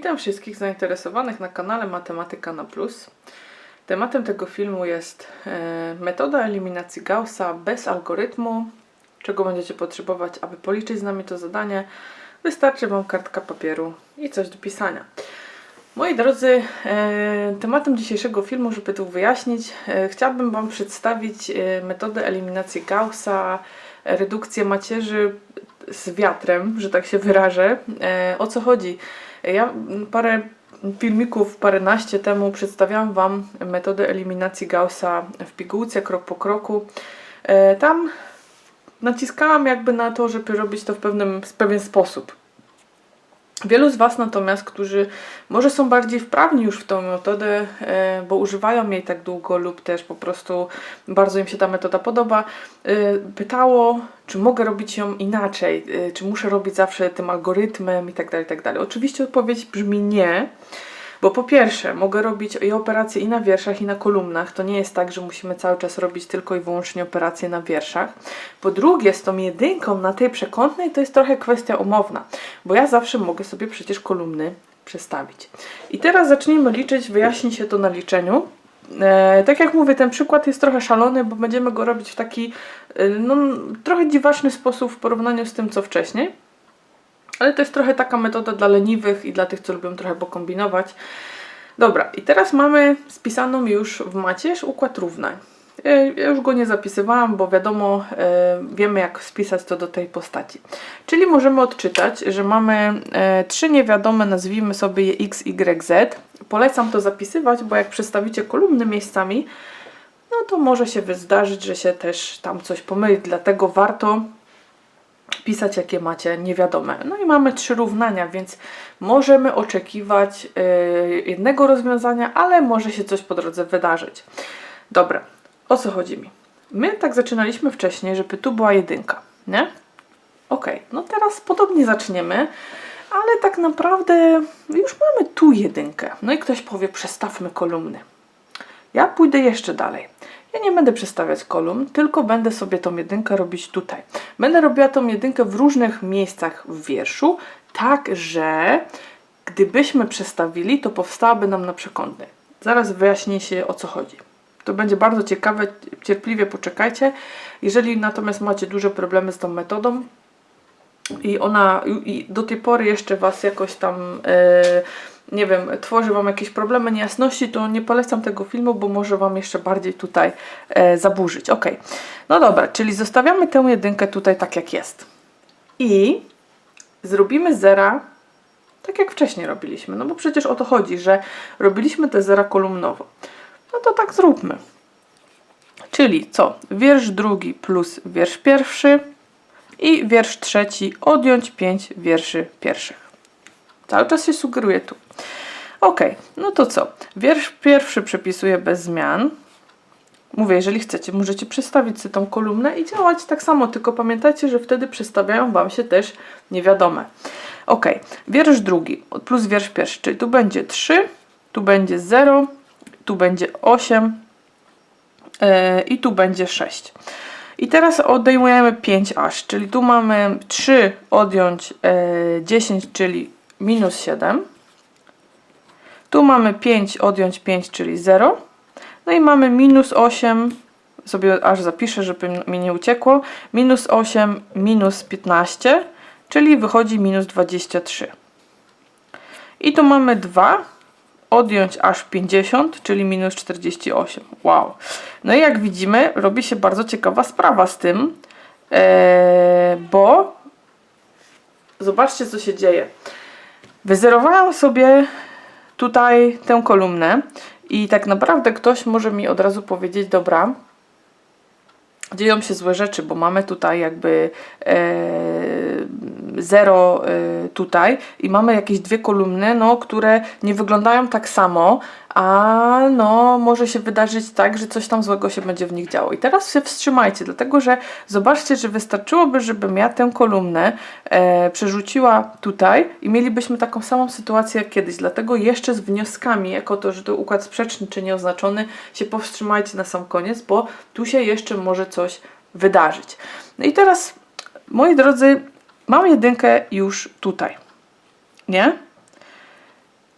Witam wszystkich zainteresowanych na kanale Matematyka na Plus. Tematem tego filmu jest e, metoda eliminacji Gaussa bez algorytmu. Czego będziecie potrzebować, aby policzyć z nami to zadanie? Wystarczy Wam kartka papieru i coś do pisania. Moi drodzy, e, tematem dzisiejszego filmu, żeby tu wyjaśnić, e, chciałabym Wam przedstawić metodę eliminacji Gaussa, redukcję macierzy z wiatrem, że tak się wyrażę. O co chodzi? Ja parę filmików, paręnaście temu przedstawiałam Wam metodę eliminacji Gaussa w pigułce, krok po kroku. E, tam naciskałam jakby na to, żeby robić to w pewnym, w pewien sposób. Wielu z Was natomiast, którzy może są bardziej wprawni już w tą metodę, e, bo używają jej tak długo lub też po prostu bardzo im się ta metoda podoba, e, pytało, czy mogę robić ją inaczej, e, czy muszę robić zawsze tym algorytmem i tak dalej, i tak. Oczywiście odpowiedź brzmi nie, bo po pierwsze, mogę robić i operacje i na wierszach, i na kolumnach. To nie jest tak, że musimy cały czas robić tylko i wyłącznie operacje na wierszach. Po drugie, z tą jedynką na tej przekątnej to jest trochę kwestia umowna, bo ja zawsze mogę sobie przecież kolumny przestawić. I teraz zacznijmy liczyć, wyjaśni się to na liczeniu. E, tak jak mówię, ten przykład jest trochę szalony, bo będziemy go robić w taki e, no, trochę dziwaczny sposób w porównaniu z tym, co wcześniej. Ale to jest trochę taka metoda dla leniwych i dla tych, co lubią trochę pokombinować. Dobra, i teraz mamy spisaną już w macierz układ równań. Ja już go nie zapisywałam, bo wiadomo, e, wiemy jak spisać to do tej postaci. Czyli możemy odczytać, że mamy e, trzy niewiadome, nazwijmy sobie je x, y, z. Polecam to zapisywać, bo jak przestawicie kolumny miejscami, no to może się zdarzyć, że się też tam coś pomyli, dlatego warto pisać, jakie macie niewiadome. No i mamy trzy równania, więc możemy oczekiwać yy, jednego rozwiązania, ale może się coś po drodze wydarzyć. Dobra, o co chodzi mi? My tak zaczynaliśmy wcześniej, żeby tu była jedynka, nie? Ok, no teraz podobnie zaczniemy, ale tak naprawdę już mamy tu jedynkę. No i ktoś powie, przestawmy kolumny. Ja pójdę jeszcze dalej. Ja nie będę przestawiać kolumn, tylko będę sobie tą jedynkę robić tutaj. Będę robiła tą jedynkę w różnych miejscach w wierszu, tak że gdybyśmy przestawili, to powstałaby nam na przekątnej. Zaraz wyjaśnię się o co chodzi. To będzie bardzo ciekawe, cierpliwie poczekajcie. Jeżeli natomiast macie duże problemy z tą metodą, i ona i do tej pory jeszcze Was jakoś tam, e, nie wiem, tworzy Wam jakieś problemy, niejasności, to nie polecam tego filmu, bo może Wam jeszcze bardziej tutaj e, zaburzyć. Ok, no dobra, czyli zostawiamy tę jedynkę tutaj tak jak jest. I zrobimy zera tak jak wcześniej robiliśmy, no bo przecież o to chodzi, że robiliśmy te zera kolumnowo. No to tak zróbmy. Czyli co? Wiersz drugi plus wiersz pierwszy i wiersz trzeci odjąć 5 wierszy pierwszych. Cały czas się sugeruje tu. Ok, no to co? Wiersz pierwszy przepisuję bez zmian. Mówię, jeżeli chcecie, możecie przestawić sobie tą kolumnę i działać tak samo, tylko pamiętajcie, że wtedy przestawiają Wam się też niewiadome. Ok, wiersz drugi plus wiersz pierwszy, czyli tu będzie 3, tu będzie 0, tu będzie 8 yy, i tu będzie 6. I teraz odejmujemy 5 aż, czyli tu mamy 3 odjąć e, 10, czyli minus 7. Tu mamy 5 odjąć 5, czyli 0. No i mamy minus 8, sobie aż zapiszę, żeby mi nie uciekło. Minus 8, minus 15, czyli wychodzi minus 23. I tu mamy 2 odjąć aż 50, czyli minus 48. Wow. No i jak widzimy, robi się bardzo ciekawa sprawa z tym, ee, bo zobaczcie, co się dzieje. Wyzerowałam sobie tutaj tę kolumnę i tak naprawdę ktoś może mi od razu powiedzieć, dobra, dzieją się złe rzeczy, bo mamy tutaj jakby e, zero e, tutaj i mamy jakieś dwie kolumny, no, które nie wyglądają tak samo, a no może się wydarzyć tak, że coś tam złego się będzie w nich działo. I teraz się wstrzymajcie, dlatego że zobaczcie, że wystarczyłoby, żebym ja tę kolumnę e, przerzuciła tutaj i mielibyśmy taką samą sytuację jak kiedyś. Dlatego jeszcze z wnioskami, jako to, że to układ sprzeczny czy nieoznaczony, się powstrzymajcie na sam koniec, bo tu się jeszcze może coś wydarzyć. No i teraz, moi drodzy, mam jedynkę już tutaj, nie?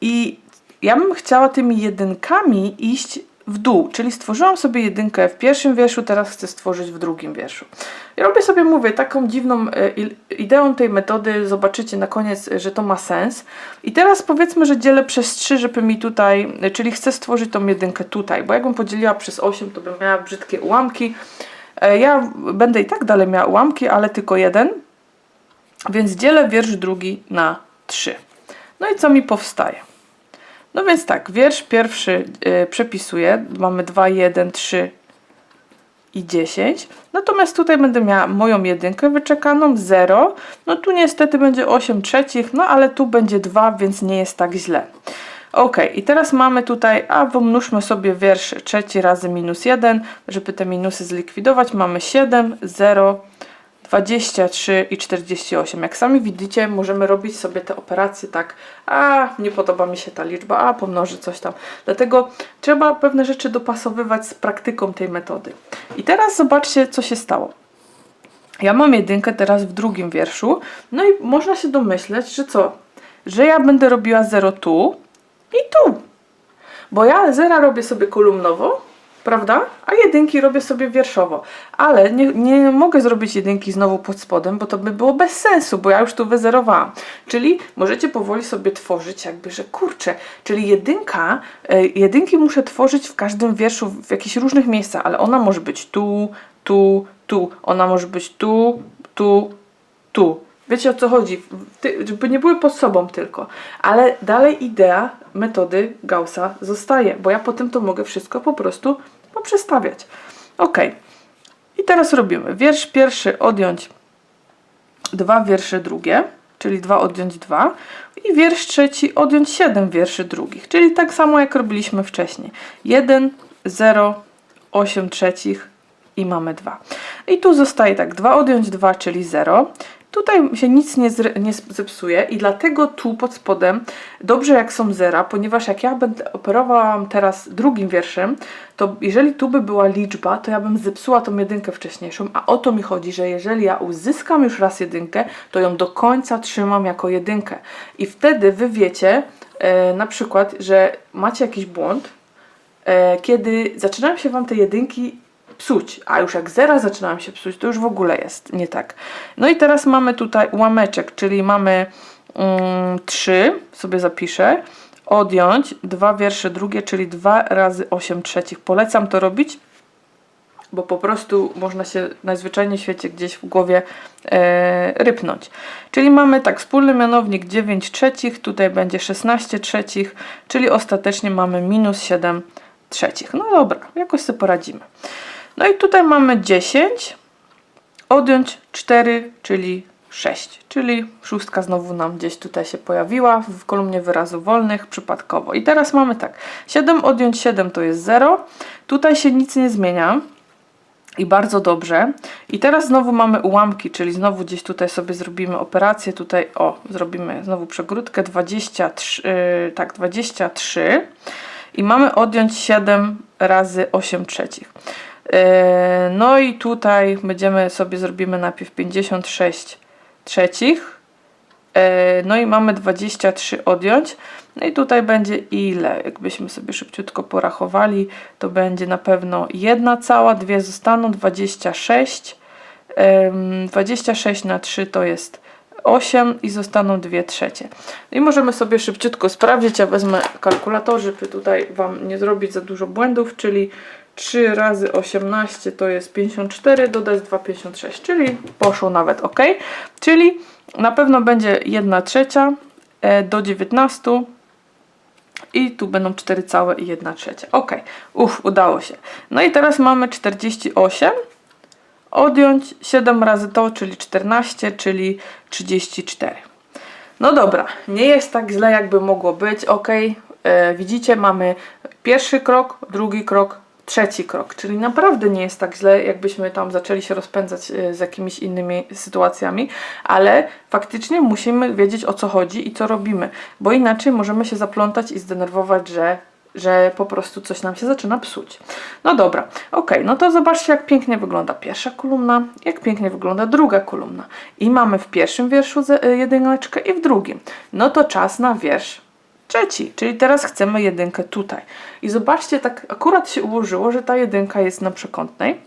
I ja bym chciała tymi jedynkami iść w dół, czyli stworzyłam sobie jedynkę w pierwszym wierszu, teraz chcę stworzyć w drugim wierszu. I robię sobie, mówię, taką dziwną e, ideą tej metody, zobaczycie na koniec, e, że to ma sens. I teraz powiedzmy, że dzielę przez 3, żeby mi tutaj, e, czyli chcę stworzyć tą jedynkę tutaj, bo jakbym podzieliła przez 8, to bym miała brzydkie ułamki. Ja będę i tak dalej miała ułamki, ale tylko jeden, więc dzielę wiersz drugi na 3. No i co mi powstaje? No więc tak, wiersz pierwszy y, przepisuję. Mamy 2, 1, 3 i 10. Natomiast tutaj będę miała moją jedynkę wyczekaną, 0. No tu niestety będzie 8 trzecich, no ale tu będzie 2, więc nie jest tak źle. Ok, i teraz mamy tutaj, a pomnóżmy sobie wiersz trzeci razy minus 1, żeby te minusy zlikwidować. Mamy 7, 0, 23 i 48. Jak sami widzicie, możemy robić sobie te operacje tak, a nie podoba mi się ta liczba, a pomnożę coś tam. Dlatego trzeba pewne rzeczy dopasowywać z praktyką tej metody. I teraz zobaczcie, co się stało. Ja mam jedynkę teraz w drugim wierszu, no i można się domyśleć, że co? Że ja będę robiła 0 tu i tu. Bo ja zera robię sobie kolumnowo, prawda? A jedynki robię sobie wierszowo. Ale nie, nie mogę zrobić jedynki znowu pod spodem, bo to by było bez sensu, bo ja już tu wyzerowałam. Czyli możecie powoli sobie tworzyć jakby, że kurczę, czyli jedynka, e, jedynki muszę tworzyć w każdym wierszu w jakichś różnych miejscach, ale ona może być tu, tu, tu. Ona może być tu, tu, tu. Wiecie o co chodzi? Ty, żeby nie były pod sobą tylko. Ale dalej idea metody Gaussa zostaje, bo ja potem to mogę wszystko po prostu poprzestawiać. Ok. I teraz robimy wiersz pierwszy odjąć dwa wiersze drugie, czyli dwa odjąć dwa i wiersz trzeci odjąć siedem wierszy drugich, czyli tak samo jak robiliśmy wcześniej. 1, 0, 8 trzecich i mamy 2. I tu zostaje tak, 2 odjąć 2, czyli 0. Tutaj się nic nie, nie zepsuje i dlatego tu pod spodem dobrze jak są zera, ponieważ jak ja będę operowałam teraz drugim wierszem, to jeżeli tu by była liczba, to ja bym zepsuła tą jedynkę wcześniejszą, a o to mi chodzi, że jeżeli ja uzyskam już raz jedynkę, to ją do końca trzymam jako jedynkę. I wtedy wy wiecie e, na przykład, że macie jakiś błąd, e, kiedy zaczynają się wam te jedynki psuć, a już jak zera zaczynam się psuć, to już w ogóle jest nie tak. No i teraz mamy tutaj ułameczek, czyli mamy mm, 3, sobie zapiszę, odjąć dwa wiersze drugie, czyli 2 razy 8 trzecich. Polecam to robić, bo po prostu można się najzwyczajniej w świecie gdzieś w głowie e, rypnąć. Czyli mamy tak, wspólny mianownik 9 trzecich, tutaj będzie 16 trzecich, czyli ostatecznie mamy minus 7 trzecich. No dobra, jakoś sobie poradzimy. No i tutaj mamy 10, odjąć 4, czyli 6, czyli szóstka znowu nam gdzieś tutaj się pojawiła w kolumnie wyrazów wolnych przypadkowo. I teraz mamy tak, 7 odjąć 7 to jest 0, tutaj się nic nie zmienia. I bardzo dobrze. I teraz znowu mamy ułamki, czyli znowu gdzieś tutaj sobie zrobimy operację. Tutaj, o, zrobimy znowu przegródkę 23, yy, tak, 23. I mamy odjąć 7 razy 8 trzecich. Yy, No i tutaj będziemy sobie zrobimy najpierw 56 trzecich. Yy, No i mamy 23 odjąć. No i tutaj będzie ile? Jakbyśmy sobie szybciutko porachowali, to będzie na pewno jedna cała, dwie zostaną, 26. Ym, 26 na 3 to jest 8 i zostaną 2 trzecie. No i możemy sobie szybciutko sprawdzić. Ja wezmę kalkulator, żeby tutaj Wam nie zrobić za dużo błędów, czyli 3 razy 18 to jest 54, dodać 2, 56, czyli poszło nawet ok. Czyli na pewno będzie 1 trzecia e, do 19 i tu będą 4 całe i 1 trzecia. Ok, uff, udało się. No i teraz mamy 48 odjąć 7 razy to, czyli 14, czyli 34. No dobra, nie jest tak źle, jakby mogło być. Ok, e, widzicie, mamy pierwszy krok, drugi krok, trzeci krok, czyli naprawdę nie jest tak źle, jakbyśmy tam zaczęli się rozpędzać e, z jakimiś innymi sytuacjami, ale faktycznie musimy wiedzieć o co chodzi i co robimy, bo inaczej możemy się zaplątać i zdenerwować, że że po prostu coś nam się zaczyna psuć. No dobra, ok, no to zobaczcie jak pięknie wygląda pierwsza kolumna, jak pięknie wygląda druga kolumna. I mamy w pierwszym wierszu y, jedyneczkę i w drugim. No to czas na wiersz trzeci, czyli teraz chcemy jedynkę tutaj. I zobaczcie, tak akurat się ułożyło, że ta jedynka jest na przekątnej.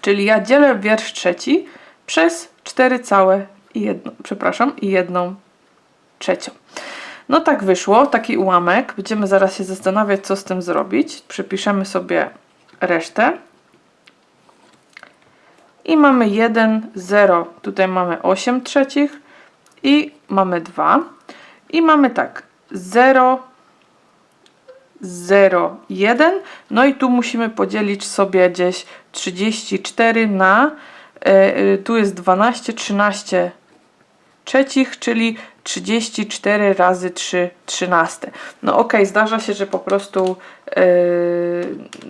Czyli ja dzielę wiersz trzeci przez 4 całe i jedno, przepraszam, i jedną trzecią. No tak wyszło, taki ułamek. Będziemy zaraz się zastanawiać, co z tym zrobić. Przypiszemy sobie resztę. I mamy 1, 0. Tutaj mamy 8 trzecich i mamy 2. I mamy tak 0, 0, 1. No i tu musimy podzielić sobie gdzieś 34 na, e, e, tu jest 12, 13 trzecich, czyli 34 razy 3, 13. No ok, zdarza się, że po prostu e,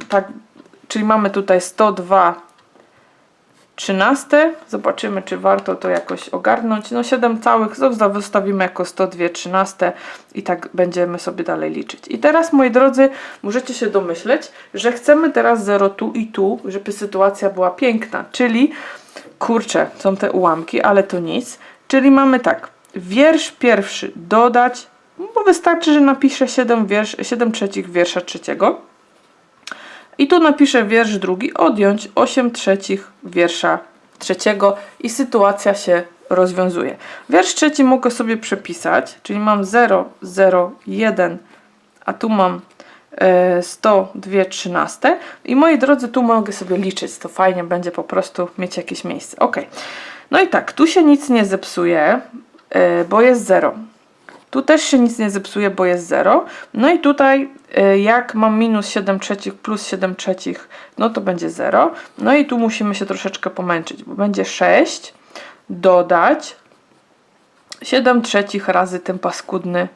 tak, czyli mamy tutaj 102 13. Zobaczymy, czy warto to jakoś ogarnąć. No 7 całych zostawimy jako 102 13 i tak będziemy sobie dalej liczyć. I teraz, moi drodzy, możecie się domyśleć, że chcemy teraz 0 tu i tu, żeby sytuacja była piękna. Czyli, kurczę, są te ułamki, ale to nic. Czyli mamy tak, wiersz pierwszy dodać, bo wystarczy, że napiszę 7, wiersz, 7 trzecich wiersza trzeciego. I tu napiszę wiersz drugi, odjąć 8 trzecich wiersza trzeciego i sytuacja się rozwiązuje. Wiersz trzeci mogę sobie przepisać, czyli mam 0, 0, 1, a tu mam e, 102 13 i moi drodzy, tu mogę sobie liczyć, to fajnie będzie po prostu mieć jakieś miejsce. Ok, no i tak, tu się nic nie zepsuje, e, bo jest 0. Tu też się nic nie zepsuje, bo jest 0. No i tutaj y, jak mam minus 7 trzecich plus 7 trzecich, no to będzie 0. No i tu musimy się troszeczkę pomęczyć, bo będzie 6 dodać 7 trzecich razy ten paskudny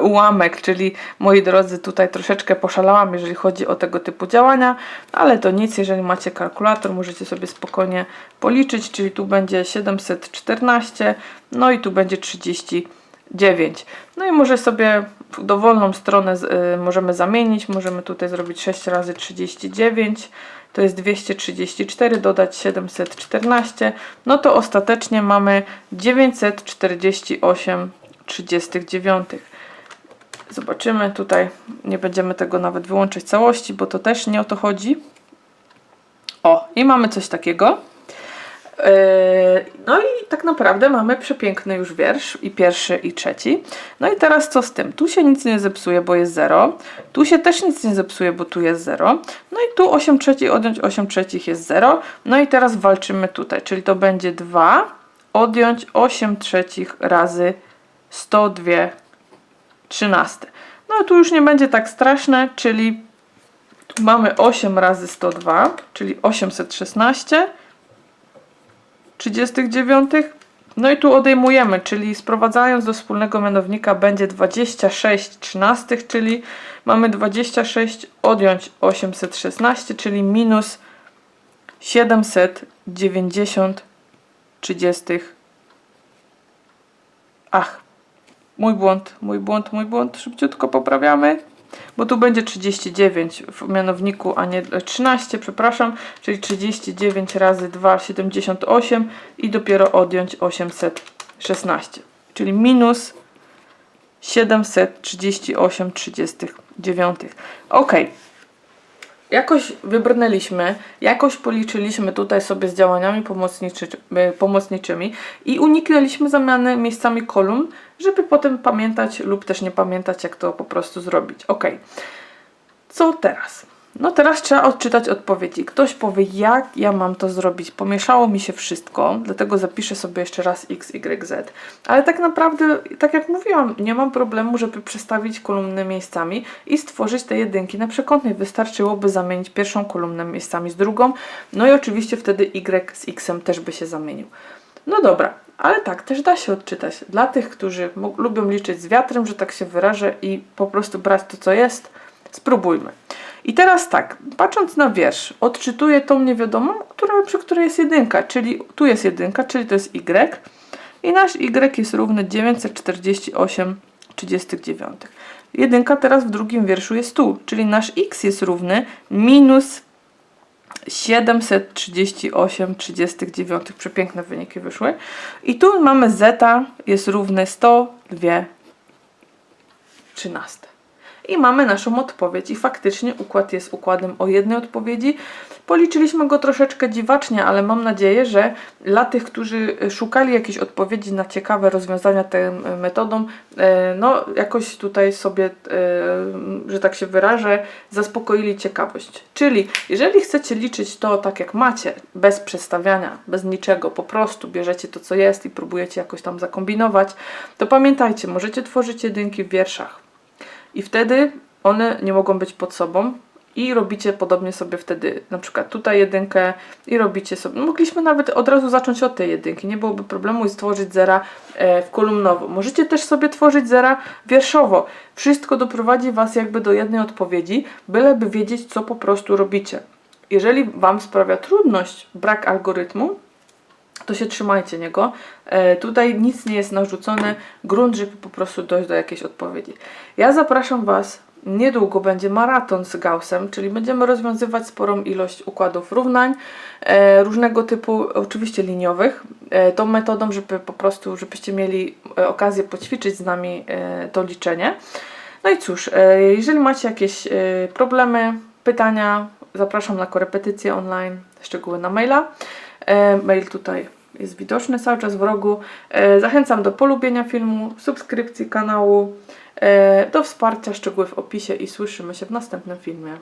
ułamek, czyli moi drodzy, tutaj troszeczkę poszalałam, jeżeli chodzi o tego typu działania, ale to nic, jeżeli macie kalkulator, możecie sobie spokojnie policzyć, czyli tu będzie 714, no i tu będzie 30 9. No i może sobie dowolną stronę y, możemy zamienić. Możemy tutaj zrobić 6 razy 39. To jest 234, dodać 714. No to ostatecznie mamy 948 39. Zobaczymy tutaj, nie będziemy tego nawet wyłączyć całości, bo to też nie o to chodzi. O, i mamy coś takiego. Yy, no i tak naprawdę mamy przepiękny już wiersz i pierwszy i trzeci. No i teraz co z tym? Tu się nic nie zepsuje, bo jest 0. Tu się też nic nie zepsuje, bo tu jest 0. No i tu 8 trzecich odjąć 8 trzecich jest 0. No i teraz walczymy tutaj, czyli to będzie 2 odjąć 8 trzecich razy 102 13. No tu już nie będzie tak straszne, czyli tu mamy 8 razy 102, czyli 816 39. No i tu odejmujemy, czyli sprowadzając do wspólnego mianownika będzie 26 trzynastych, czyli mamy 26 odjąć 816, czyli minus 790 trzydziestych. Ach, mój błąd, mój błąd, mój błąd, szybciutko poprawiamy bo tu będzie 39 w mianowniku, a nie 13, przepraszam, czyli 39 razy 2, 78 i dopiero odjąć 816, czyli minus 738 39. Ok. Jakoś wybrnęliśmy, jakoś policzyliśmy tutaj sobie z działaniami pomocniczy, pomocniczymi i uniknęliśmy zamiany miejscami kolumn, żeby potem pamiętać lub też nie pamiętać, jak to po prostu zrobić. Ok. Co teraz? No teraz trzeba odczytać odpowiedzi. Ktoś powie, jak ja mam to zrobić. Pomieszało mi się wszystko, dlatego zapiszę sobie jeszcze raz x, y, z. Ale tak naprawdę, tak jak mówiłam, nie mam problemu, żeby przestawić kolumny miejscami i stworzyć te jedynki na przekątnej. Wystarczyłoby zamienić pierwszą kolumnę miejscami z drugą. No i oczywiście wtedy y z x też by się zamienił. No dobra, ale tak, też da się odczytać. Dla tych, którzy lubią liczyć z wiatrem, że tak się wyrażę i po prostu brać to, co jest, spróbujmy. I teraz tak, patrząc na wiersz, odczytuję tą niewiadomą, która, przy której jest jedynka, czyli tu jest jedynka, czyli to jest y. I nasz y jest równy 948 39. Jedynka teraz w drugim wierszu jest tu, czyli nasz x jest równy minus 738 39. Przepiękne wyniki wyszły. I tu mamy zeta jest równy 102 13. I mamy naszą odpowiedź i faktycznie układ jest układem o jednej odpowiedzi. Policzyliśmy go troszeczkę dziwacznie, ale mam nadzieję, że dla tych, którzy szukali jakiejś odpowiedzi na ciekawe rozwiązania tą metodą, e, no jakoś tutaj sobie, e, że tak się wyrażę, zaspokoili ciekawość. Czyli jeżeli chcecie liczyć to tak jak macie, bez przestawiania, bez niczego, po prostu bierzecie to co jest i próbujecie jakoś tam zakombinować, to pamiętajcie, możecie tworzyć jedynki w wierszach. I wtedy one nie mogą być pod sobą. I robicie podobnie sobie wtedy, na przykład tutaj jedynkę i robicie sobie. Mogliśmy nawet od razu zacząć od tej jedynki, nie byłoby problemu i stworzyć zera e, w kolumnowo. Możecie też sobie tworzyć zera wierszowo. Wszystko doprowadzi Was jakby do jednej odpowiedzi, byleby wiedzieć, co po prostu robicie. Jeżeli Wam sprawia trudność brak algorytmu, to się trzymajcie niego. E, tutaj nic nie jest narzucone, grunt, żeby po prostu dojść do jakiejś odpowiedzi. Ja zapraszam Was, niedługo będzie maraton z Gaussem, czyli będziemy rozwiązywać sporą ilość układów równań, e, różnego typu, oczywiście liniowych, e, tą metodą, żeby po prostu, żebyście mieli e, okazję poćwiczyć z nami e, to liczenie. No i cóż, e, jeżeli macie jakieś e, problemy, pytania, zapraszam na korepetycje online, szczegóły na maila. E, Mail tutaj jest widoczny cały czas w rogu. E, Zachęcam do polubienia filmu, subskrypcji kanału, e, do wsparcia szczegóły w opisie i słyszymy się w następnym filmie.